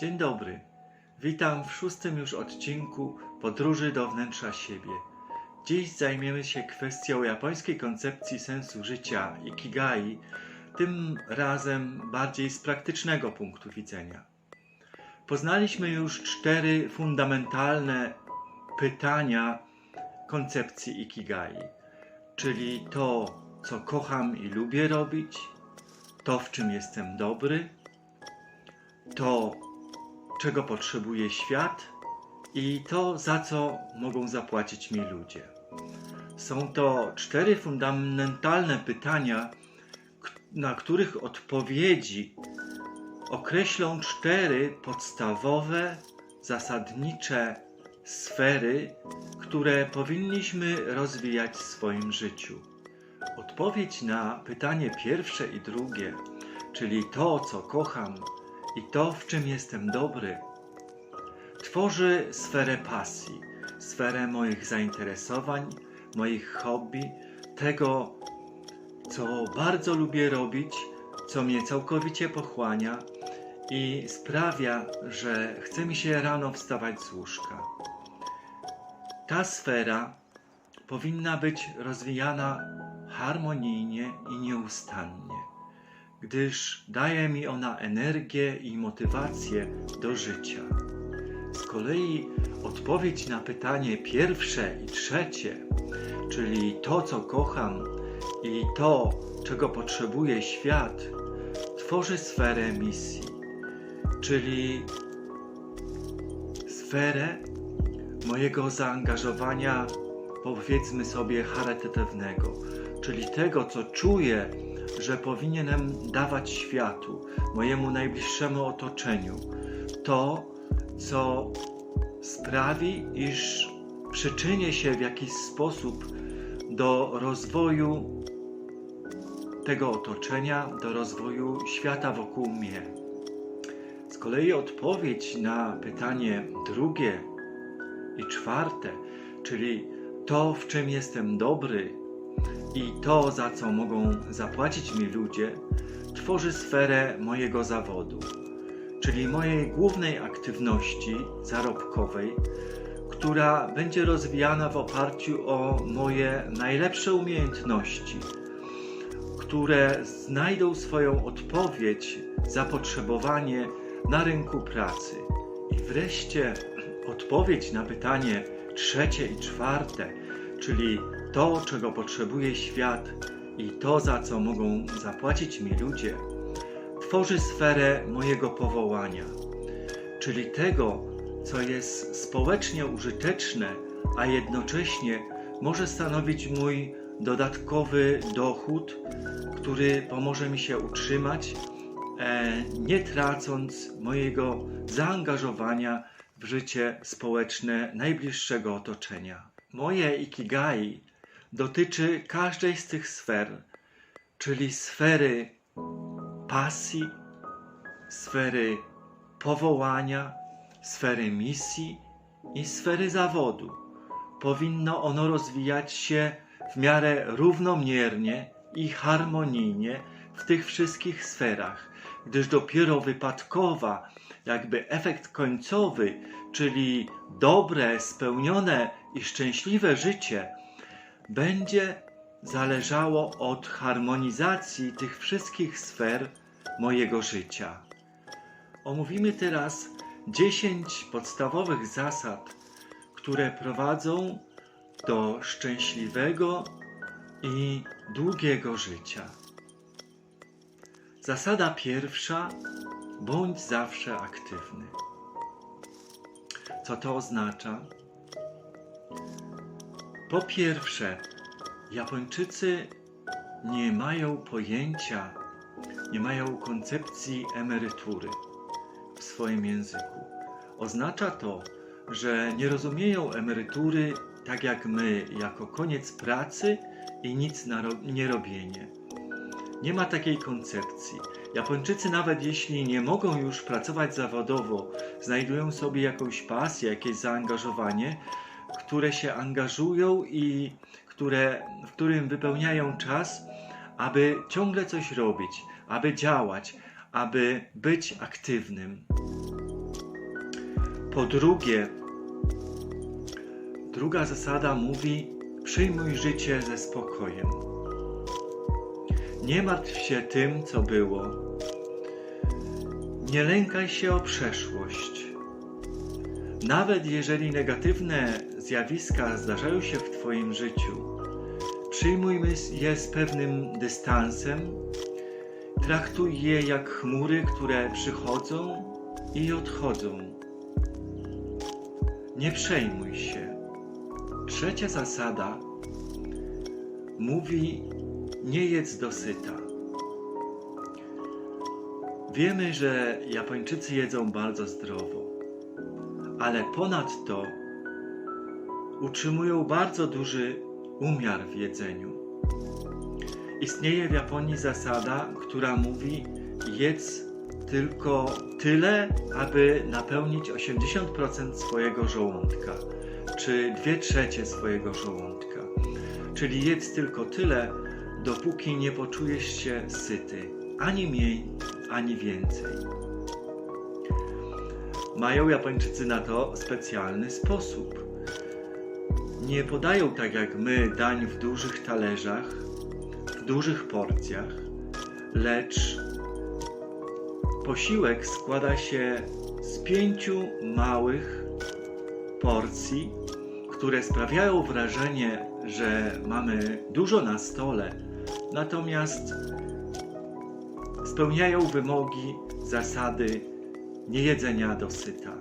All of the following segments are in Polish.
Dzień dobry. Witam w szóstym już odcinku Podróży do wnętrza siebie. Dziś zajmiemy się kwestią japońskiej koncepcji sensu życia Ikigai, tym razem bardziej z praktycznego punktu widzenia. Poznaliśmy już cztery fundamentalne pytania koncepcji Ikigai, czyli to, co kocham i lubię robić, to, w czym jestem dobry, to, czego potrzebuje świat i to, za co mogą zapłacić mi ludzie. Są to cztery fundamentalne pytania, na których odpowiedzi określą cztery podstawowe, zasadnicze sfery, które powinniśmy rozwijać w swoim życiu. Odpowiedź na pytanie pierwsze i drugie, czyli to, co kocham i to, w czym jestem dobry, tworzy sferę pasji, sferę moich zainteresowań, moich hobby, tego, co bardzo lubię robić, co mnie całkowicie pochłania i sprawia, że chce mi się rano wstawać z łóżka. Ta sfera powinna być rozwijana harmonijnie i nieustannie gdyż daje mi ona energię i motywację do życia. Z kolei odpowiedź na pytanie pierwsze i trzecie, czyli to, co kocham i to, czego potrzebuje świat, tworzy sferę misji, czyli sferę mojego zaangażowania, powiedzmy sobie, charytatywnego, czyli tego, co czuję, że powinienem dawać światu, mojemu najbliższemu otoczeniu, to, co sprawi, iż przyczynię się w jakiś sposób do rozwoju tego otoczenia, do rozwoju świata wokół mnie. Z kolei odpowiedź na pytanie drugie i czwarte, czyli to, w czym jestem dobry, i to, za co mogą zapłacić mi ludzie, tworzy sferę mojego zawodu, czyli mojej głównej aktywności zarobkowej, która będzie rozwijana w oparciu o moje najlepsze umiejętności, które znajdą swoją odpowiedź, zapotrzebowanie na rynku pracy. I wreszcie odpowiedź na pytanie trzecie i czwarte, czyli to, czego potrzebuje świat i to, za co mogą zapłacić mi ludzie, tworzy sferę mojego powołania, czyli tego, co jest społecznie użyteczne, a jednocześnie może stanowić mój dodatkowy dochód, który pomoże mi się utrzymać, e, nie tracąc mojego zaangażowania życie społeczne najbliższego otoczenia. Moje ikigai dotyczy każdej z tych sfer, czyli sfery pasji, sfery powołania, sfery misji i sfery zawodu. Powinno ono rozwijać się w miarę równomiernie i harmonijnie w tych wszystkich sferach, gdyż dopiero wypadkowa, jakby efekt końcowy, czyli dobre, spełnione i szczęśliwe życie, będzie zależało od harmonizacji tych wszystkich sfer mojego życia. Omówimy teraz 10 podstawowych zasad, które prowadzą do szczęśliwego i długiego życia. Zasada pierwsza: bądź zawsze aktywny. Co to oznacza? Po pierwsze, Japończycy nie mają pojęcia, nie mają koncepcji emerytury w swoim języku. Oznacza to, że nie rozumieją emerytury tak jak my, jako koniec pracy i nic nie robienie. Nie ma takiej koncepcji. Japończycy, nawet jeśli nie mogą już pracować zawodowo, znajdują sobie jakąś pasję, jakieś zaangażowanie, które się angażują i które, w którym wypełniają czas, aby ciągle coś robić, aby działać, aby być aktywnym. Po drugie, druga zasada mówi: przyjmuj życie ze spokojem. Nie martw się tym, co było. Nie lękaj się o przeszłość. Nawet jeżeli negatywne zjawiska zdarzają się w Twoim życiu, przyjmujmy je z pewnym dystansem, traktuj je jak chmury, które przychodzą i odchodzą. Nie przejmuj się. Trzecia zasada mówi: nie jedz dosyta. Wiemy, że Japończycy jedzą bardzo zdrowo, ale ponadto utrzymują bardzo duży umiar w jedzeniu. Istnieje w Japonii zasada, która mówi: jedz tylko tyle, aby napełnić 80% swojego żołądka, czy 2 trzecie swojego żołądka. Czyli jedz tylko tyle, dopóki nie poczujesz się syty, ani mniej, ani więcej. Mają Japończycy na to specjalny sposób. Nie podają tak jak my dań w dużych talerzach, w dużych porcjach, lecz posiłek składa się z pięciu małych porcji, które sprawiają wrażenie, że mamy dużo na stole, natomiast spełniają wymogi zasady niejedzenia dosyta.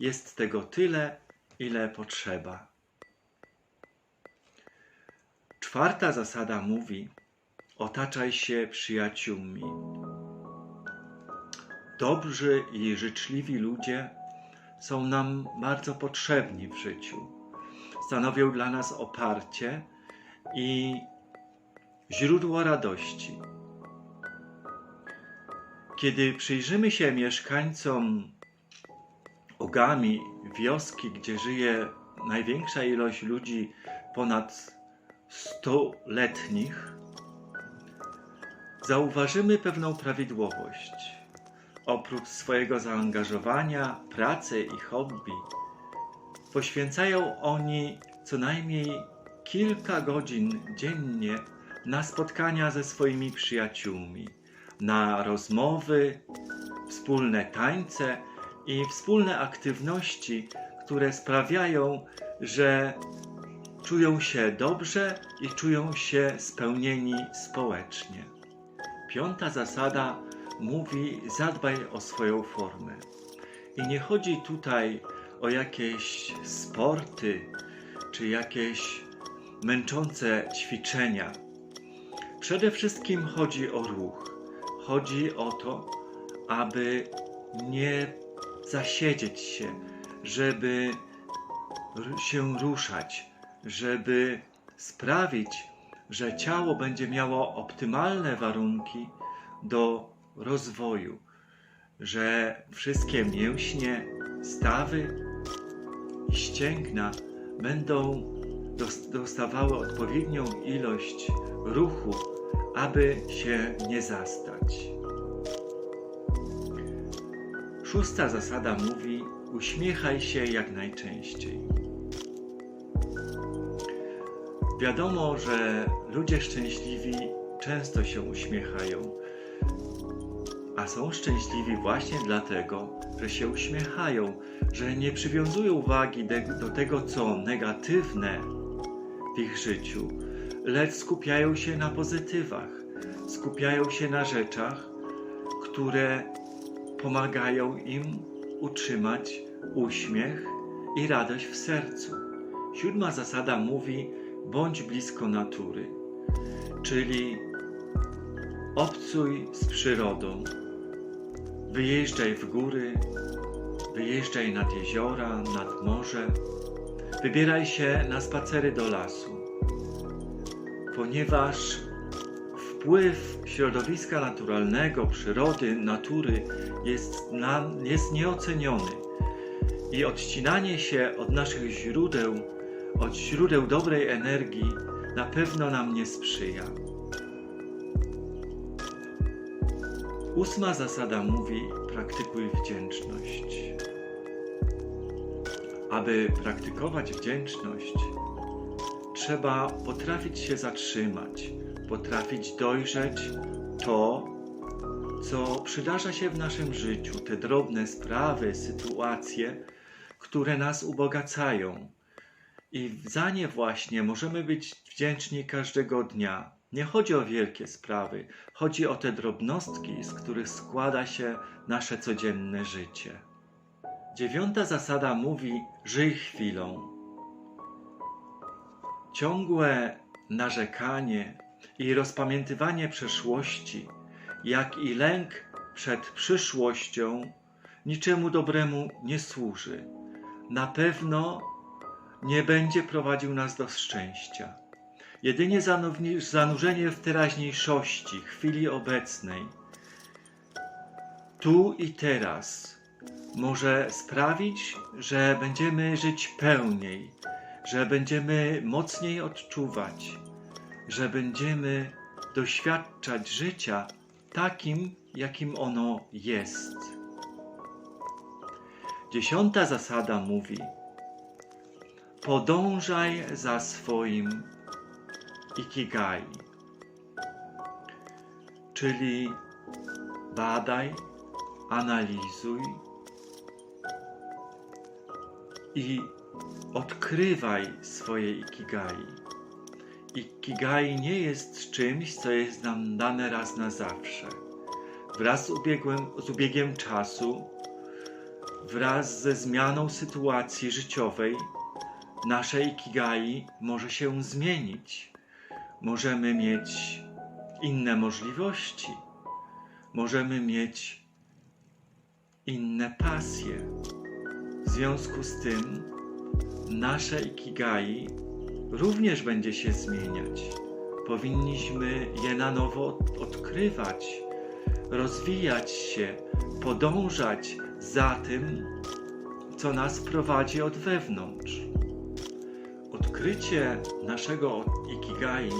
Jest tego tyle, ile potrzeba. Czwarta zasada mówi: otaczaj się przyjaciółmi. Dobrzy i życzliwi ludzie są nam bardzo potrzebni w życiu. Stanowią dla nas oparcie i źródło radości. Kiedy przyjrzymy się mieszkańcom Ogami, wioski, gdzie żyje największa ilość ludzi, ponad 100-letnich, zauważymy pewną prawidłowość. Oprócz swojego zaangażowania, pracy i hobby, poświęcają oni co najmniej kilka godzin dziennie na spotkania ze swoimi przyjaciółmi, na rozmowy, wspólne tańce i wspólne aktywności, które sprawiają, że czują się dobrze i czują się spełnieni społecznie. Piąta zasada mówi: zadbaj o swoją formę. I nie chodzi tutaj o jakieś sporty czy jakieś męczące ćwiczenia. Przede wszystkim chodzi o ruch. Chodzi o to, aby nie zasiedzieć się, żeby się ruszać, żeby sprawić, że ciało będzie miało optymalne warunki do rozwoju, że wszystkie mięśnie, stawy i ścięgna będą dos- dostawały odpowiednią ilość ruchu, aby się nie zastać. Szósta zasada mówi: uśmiechaj się jak najczęściej. Wiadomo, że ludzie szczęśliwi często się uśmiechają, a są szczęśliwi właśnie dlatego, że się uśmiechają, że nie przywiązują uwagi do tego, co negatywne w ich życiu, lecz skupiają się na pozytywach, skupiają się na rzeczach, które pomagają im utrzymać uśmiech i radość w sercu. Siódma zasada mówi: bądź blisko natury, czyli obcuj z przyrodą, wyjeżdżaj w góry, wyjeżdżaj nad jeziora, nad morze, wybieraj się na spacery do lasu, ponieważ wpływ środowiska naturalnego, przyrody, natury jest, na, jest nieoceniony i odcinanie się od naszych źródeł od źródeł dobrej energii na pewno nam nie sprzyja. Ósma zasada mówi: praktykuj wdzięczność. Aby praktykować wdzięczność, trzeba potrafić się zatrzymać, potrafić dojrzeć to, co przydarza się w naszym życiu, te drobne sprawy, sytuacje, które nas ubogacają. I za nie właśnie możemy być wdzięczni każdego dnia. Nie chodzi o wielkie sprawy, chodzi o te drobnostki, z których składa się nasze codzienne życie. Dziewiąta zasada mówi: żyj chwilą. Ciągłe narzekanie i rozpamiętywanie przeszłości, jak i lęk przed przyszłością, niczemu dobremu nie służy. Na pewno nie będzie prowadził nas do szczęścia. Jedynie zanurzenie w teraźniejszości, chwili obecnej, tu i teraz, może sprawić, że będziemy żyć pełniej, że będziemy mocniej odczuwać, że będziemy doświadczać życia takim, jakim ono jest. Dziesiąta zasada mówi: podążaj za swoim ikigai, czyli badaj, analizuj i odkrywaj swoje ikigai. Ikigai nie jest czymś, co jest nam dane raz na zawsze. Wraz z, ubiegłym, z ubiegiem czasu, wraz ze zmianą sytuacji życiowej, nasze ikigai może się zmienić. Możemy mieć inne możliwości, możemy mieć inne pasje. W związku z tym nasze ikigai również będzie się zmieniać. Powinniśmy je na nowo od- odkrywać, rozwijać się, podążać za tym, co nas prowadzi od wewnątrz. Odkrycie naszego ikigai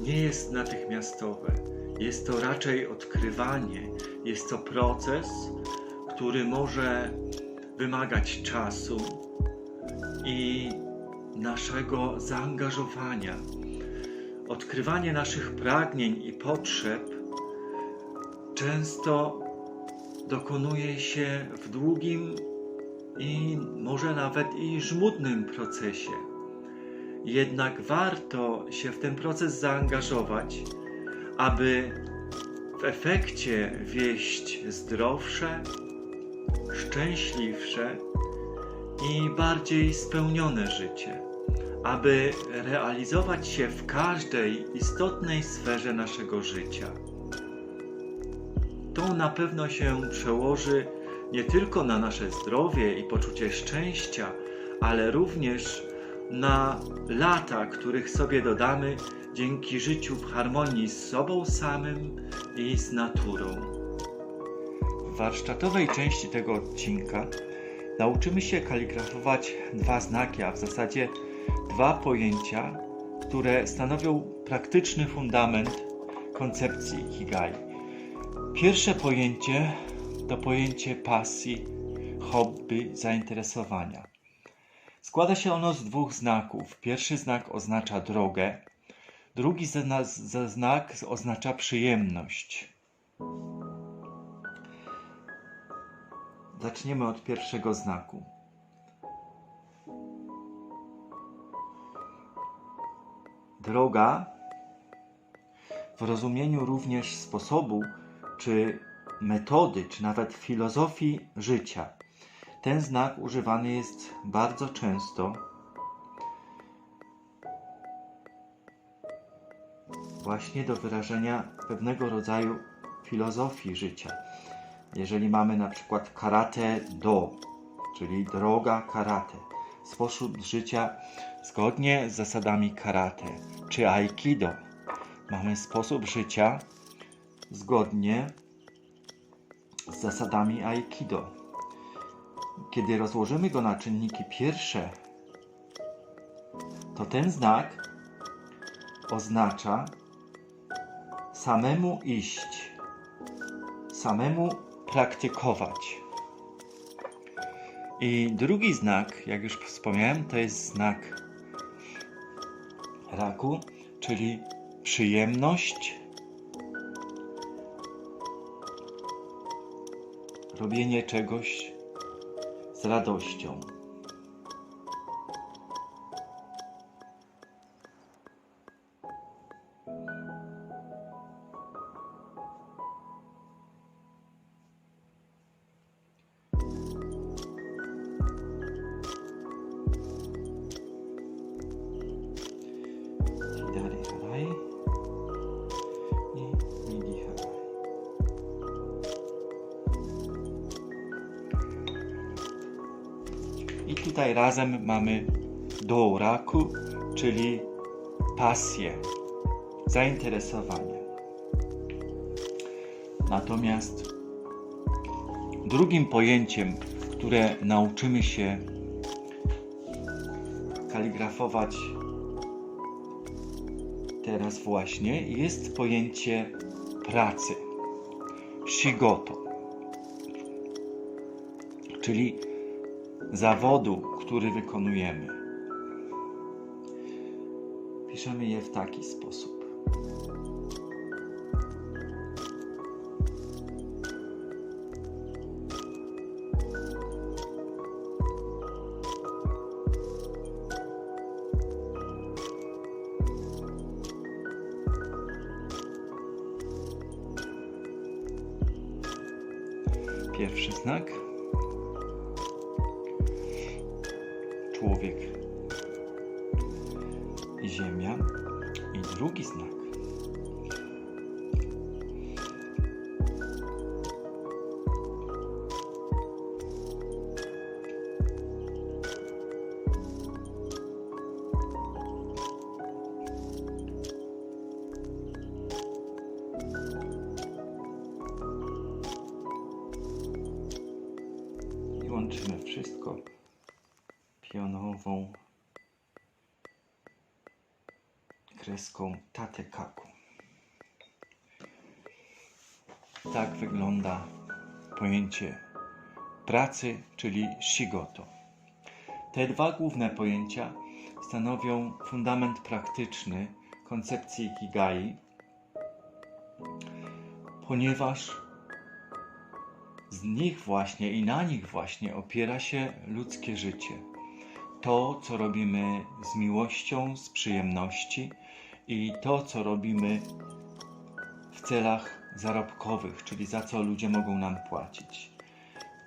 nie jest natychmiastowe. Jest to raczej odkrywanie, jest to proces, który może wymagać czasu i naszego zaangażowania. Odkrywanie naszych pragnień i potrzeb często dokonuje się w długim i może nawet i żmudnym procesie. Jednak warto się w ten proces zaangażować, aby w efekcie wieść zdrowsze, szczęśliwsze i bardziej spełnione życie, aby realizować się w każdej istotnej sferze naszego życia. To na pewno się przełoży nie tylko na nasze zdrowie i poczucie szczęścia, ale również na lata, których sobie dodamy dzięki życiu w harmonii z sobą samym i z naturą. W warsztatowej części tego odcinka nauczymy się kaligrafować dwa znaki, a w zasadzie dwa pojęcia, które stanowią praktyczny fundament koncepcji Ikigai. Pierwsze pojęcie to pojęcie pasji, hobby, zainteresowania. Składa się ono z dwóch znaków. Pierwszy znak oznacza drogę, drugi znak oznacza przyjemność. Zaczniemy od pierwszego znaku. Droga w rozumieniu również sposobu, czy metody, czy nawet filozofii życia. Ten znak używany jest bardzo często właśnie do wyrażenia pewnego rodzaju filozofii życia. Jeżeli mamy na przykład karate do, czyli droga karate, sposób życia zgodnie z zasadami karate, czy aikido, mamy sposób życia zgodnie z zasadami aikido. Kiedy rozłożymy go na czynniki pierwsze, to ten znak oznacza samemu iść, samemu praktykować. I drugi znak, jak już wspomniałem, to jest znak raku, czyli przyjemność, robienie czegoś z radością. Tutaj razem mamy douraku, czyli pasję, zainteresowanie. Natomiast drugim pojęciem, które nauczymy się kaligrafować teraz właśnie, jest pojęcie pracy. Shigoto. Czyli zawodu, który wykonujemy. Piszemy je w taki sposób. Pierwszy znak. Człowiek ziemia. I drugi znak. I łączymy wszystko pionową kreską tatekaku. Tak wygląda pojęcie pracy, czyli shigoto. Te dwa główne pojęcia stanowią fundament praktyczny koncepcji Ikigai, ponieważ z nich właśnie i na nich właśnie opiera się ludzkie życie. To, co robimy z miłością, z przyjemności i to, co robimy w celach zarobkowych, czyli za co ludzie mogą nam płacić.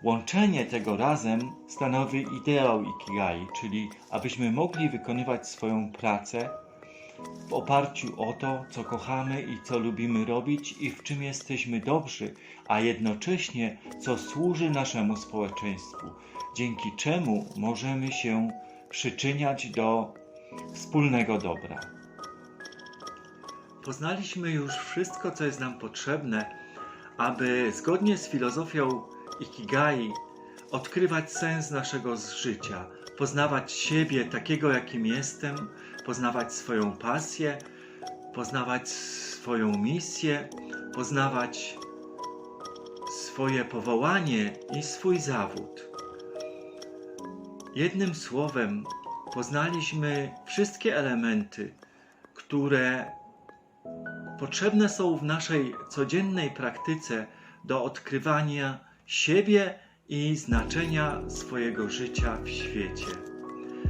Łączenie tego razem stanowi ideał Ikigai, czyli abyśmy mogli wykonywać swoją pracę w oparciu o to, co kochamy i co lubimy robić i w czym jesteśmy dobrzy, a jednocześnie co służy naszemu społeczeństwu, dzięki czemu możemy się przyczyniać do wspólnego dobra. Poznaliśmy już wszystko, co jest nam potrzebne, aby zgodnie z filozofią Ikigai odkrywać sens naszego życia, poznawać siebie takiego, jakim jestem, poznawać swoją pasję, poznawać swoją misję, poznawać swoje powołanie i swój zawód. Jednym słowem, poznaliśmy wszystkie elementy, które potrzebne są w naszej codziennej praktyce do odkrywania siebie i znaczenia swojego życia w świecie.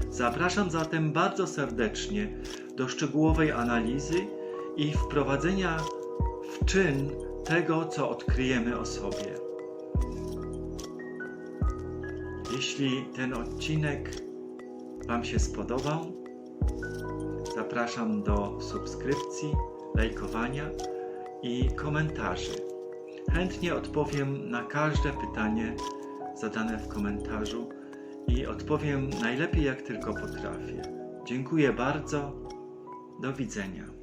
Zapraszam zatem bardzo serdecznie do szczegółowej analizy i wprowadzenia w czyn tego, co odkryjemy o sobie. Jeśli ten odcinek Wam się spodobał, zapraszam do subskrypcji, lajkowania i komentarzy. Chętnie odpowiem na każde pytanie zadane w komentarzu i odpowiem najlepiej jak tylko potrafię. Dziękuję bardzo. Do widzenia.